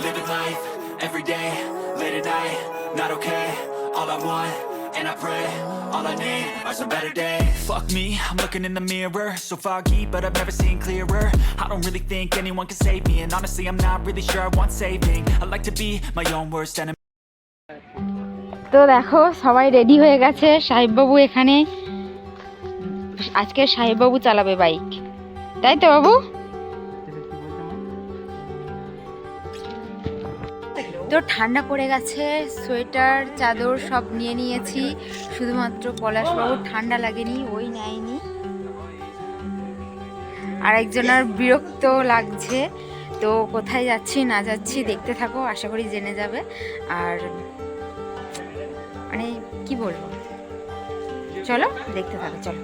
living life, every day, late at night, not okay. All I want, and I pray, all I need are some better days. Fuck me, I'm looking in the mirror, so foggy, but I've never seen clearer. I don't really think anyone can save me, and honestly, I'm not really sure I want saving. I like to be my own worst enemy. তো দেখো সবাই ready হয়ে গেছে সাহেববাবু এখানে আজকে সাহেববাবু চালাবে bike তাই তো বাবু তো ঠান্ডা পড়ে গেছে, সোয়েটার, চাদর সব নিয়ে নিয়েছি, শুধুমাত্র পলাশবাবুর ঠান্ডা লাগেনি, ওই নেয়নি। আর একজনের বিরক্ত লাগছে, তো কোথায় যাচ্ছি না যাচ্ছি দেখতে থাকো, আশা করি জেনে যাবে। আর মানে কি বলব? চলো, দেখতে থাকো, চলো।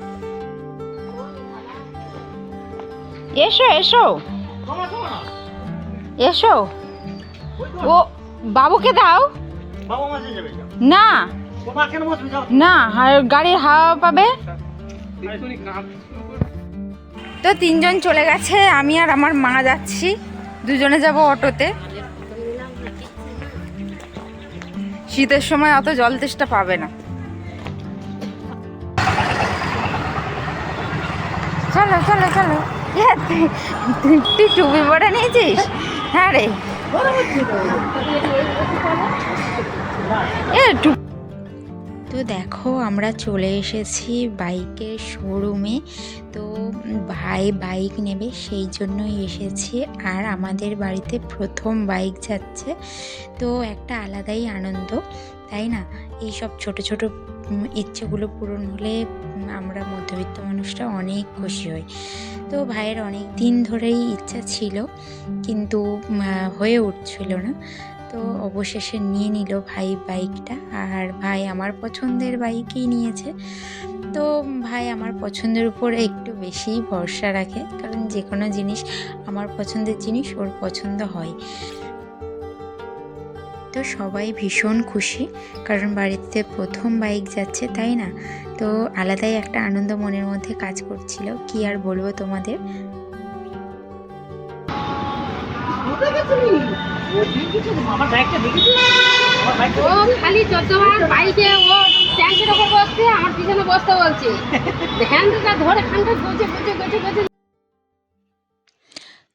এসো এসো। এসো। ও বাবুকে দাও। না। না আর গাড়ির হাওয়া পাবে? তো তিনজন চলে গেছে আমি আর আমার মা যাচ্ছি। দুজনে যাব অটোতে। শীতের সময় অত জল তেষ্টা পাবে না। চলো চলো চলো। তুই- টুপি পরে নিয়েছিস? হ্যাঁ রে। তো দেখো, আমরা চলে এসেছি বাইকের শোরুমে। তো ভাই বাইক নেবে, সেই জন্যই এসেছি। আর আমাদের বাড়িতে প্রথম বাইক যাচ্ছে। তো একটা আলাদাই আনন্দ, তাই না? এই সব ছোট ছোট ইচ্ছেগুলো পূরণ হলে আমরা মধ্যবিত্ত মানুষরা অনেক খুশি হই। তো ভাইয়ের অনেক দিন ধরেই ইচ্ছা ছিল, কিন্তু হয়ে উঠছিল না। তো অবশেষে নিয়ে নিল ভাই বাইকটা, আর ভাই আমার পছন্দের বাইকই নিয়েছে। তো ভাই আমার পছন্দের উপর একটু বেশিই ভরসা রাখে, কারণ যে কোনো জিনিস, আমার পছন্দের জিনিস ওর পছন্দ হয়। তো সবাই ভীষণ খুশি কারণ বাড়িতে প্রথম বাইক যাচ্ছে তাই না? তো আলাদাই একটা আনন্দ মনের মধ্যে কাজ করছিল। কি আর বলব তোমাদের? আমার ব্যাগটা দেখেছি আমার ব্যাগটা ও খালি চোদ্দবার বাইকে ও ট্যাঙ্কের ওপর বসছে আমার পিছনে বসতে বলছে। হ্যান্ডেলটা ধরে খানটা গজে গজে গজে গজে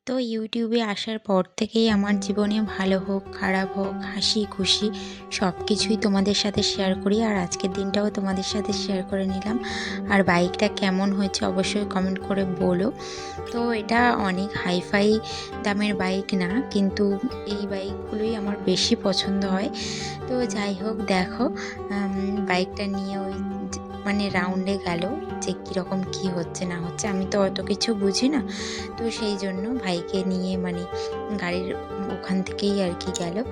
তো ইউটিউবে আসার পর থেকেই আমার জীবনে ভালো হোক, খারাপ হোক, হাসি, খুশি সব কিছুই তোমাদের সাথে শেয়ার করি আর আজকের দিনটাও তোমাদের সাথে শেয়ার করে নিলাম। আর বাইকটা কেমন হয়েছে অবশ্যই কমেন্ট করে বলো। তো এটা অনেক হাইফাই দামের বাইক না, কিন্তু এই বাইকগুলোই আমার বেশি পছন্দ হয়। তো যাই হোক, দেখো বাইকটা নিয়ে ওই মানে রাউন্ডে গেল যে কীরকম কী হচ্ছে না হচ্ছে। আমি তো অত কিছু বুঝি না। তো সেই জন্য ভাইকে নিয়ে মানে গাড়ির ওখান থেকেই আর কি গেল।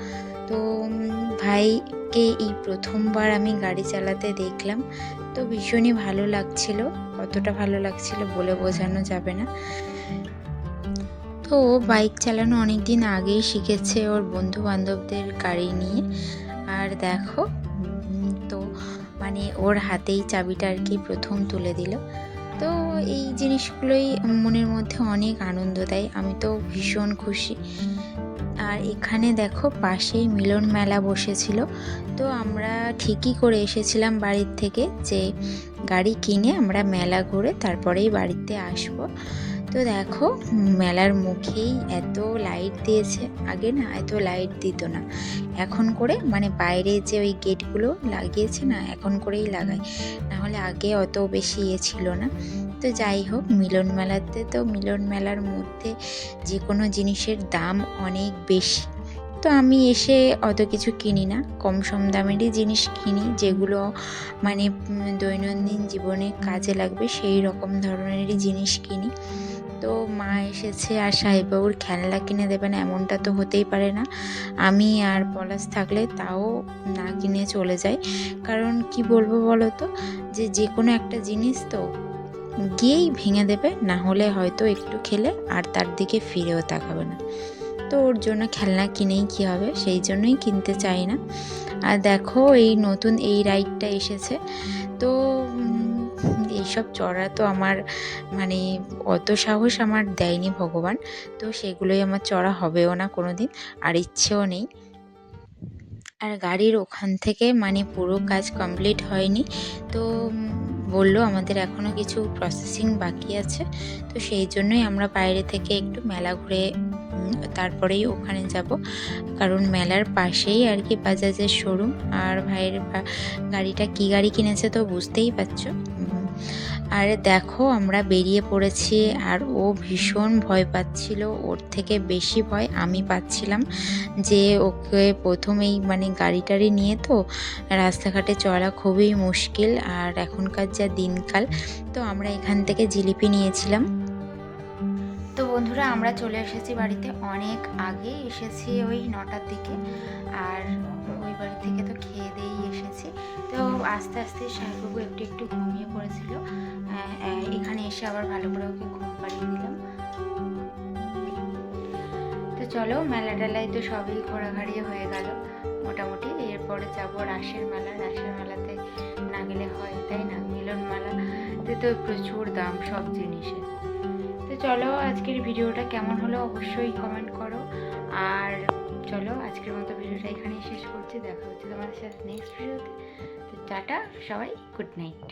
তো ভাইকে এই প্রথমবার আমি গাড়ি চালাতে দেখলাম। তো ভীষণই ভালো লাগছিল। কতটা ভালো লাগছিল বলে বোঝানো যাবে না। তো বাইক চালানো অনেক দিন আগেই শিখেছে ওর বন্ধু বান্ধবদের গাড়ি নিয়ে। আর দেখো মানে ওর হাতেই চাবিটা আর কি প্রথম তুলে দিল। তো এই জিনিসগুলোই মনের মধ্যে অনেক আনন্দ দেয়। আমি তো ভীষণ খুশি। আর এখানে দেখো পাশেই মিলন মেলা বসেছিল। তো আমরা ঠিকই করে এসেছিলাম বাড়ির থেকে যে গাড়ি কিনে আমরা মেলা ঘুরে তারপরেই বাড়িতে আসব। তো দেখো, মেলার মুখেই এত লাইট দিয়েছে। আগে না এত লাইট দিত না। এখন করে মানে বাইরে যে ওই গেটগুলো লাগিয়েছে না, এখন করেই লাগায় নাহলে আগে অত বেশি ইয়ে ছিল না। তো যাই হোক, মিলন মেলাতে তো মিলন মেলার মধ্যে যে কোনো জিনিসের দাম অনেক বেশি। তো আমি এসে অত কিছু কিনি না। কম সম দামেরই জিনিস কিনি, যেগুলো মানে দৈনন্দিন জীবনে কাজে লাগবে, সেই রকম ধরনেরই জিনিস কিনি। তো মা এসেছে আর সাহেববাবুর খেলনা কিনে দেবে না, এমনটা তো হতেই পারে না। আমি আর পলাশ থাকলে তাও না কিনে চলে যাই। কারণ কি বলব বলো তো? যে যে কোনো একটা জিনিস তো গিয়েই ভেঙে দেবে, না হলে হয়তো একটু খেলে আর তার দিকে ফিরেও তাকাবে না। তো ওর জন্য খেলনা কিনেই কী হবে, সেই জন্যই কিনতে চাই না। আর দেখো এই নতুন এই রাইডটা এসেছে। তো এইসব চড়া তো আমার মানে অত সাহস আমার দেয়নি ভগবান। তো সেগুলোই আমার চড়া হবেও না কোনো দিন আর ইচ্ছেও নেই। আর গাড়ির ওখান থেকে মানে পুরো কাজ কমপ্লিট হয়নি। তো বলল আমাদের এখনও কিছু প্রসেসিং বাকি আছে। তো সেই জন্যই আমরা বাইরে থেকে একটু মেলা ঘুরে, তারপরেই ওখানে যাব। কারণ মেলার পাশেই আর কি বাজাজের শোরুম আর ভাইয়ের গাড়িটা কি গাড়ি কিনেছে তো বুঝতেই পারছ। আর দেখো, আমরা বেরিয়ে পড়েছি আর ও ভীষণ ভয় পাচ্ছিল। ওর থেকে বেশি ভয় আমি পাচ্ছিলাম যে ওকে প্রথমেই মানে গাড়ি টাড়ি নিয়ে তো রাস্তাঘাটে চলা খুবই মুশকিল আর এখনকার যা দিনকাল, তো আমরা এখান থেকে জিলিপি নিয়েছিলাম। বন্ধুরা, আমরা চলে এসেছি বাড়িতে অনেক আগে। এসেছি ওই নটার দিকে। আর ওই বাড়ি থেকে তো খেয়ে দিয়েই এসেছি। তো আস্তে আস্তে সাহেববাবু একটু একটু ঘুমিয়ে পড়েছিল। এখানে এসে আবার ভালো করে ওকে ঘুম পাড়িয়ে দিলাম। তো চলো, মেলা টেলায় তো সবই ঘোরাঘাড়ি হয়ে গেল মোটামুটি। এরপরে যাব রাসের মেলা। রাসের মেলাতে না গেলে হয়, তাই না? মিলন মেলাতে তো প্রচুর দাম সব জিনিসের। তো চলো আজকের ভিডিওটা কেমন হলো অবশ্যই কমেন্ট করো। আর চলো আজকের মতো ভিডিওটা এখানেই শেষ করছি। দেখা হচ্ছে তোমাদের সাথে নেক্সট ভিডিওতে। তো টাটা, সবাই গুড নাইট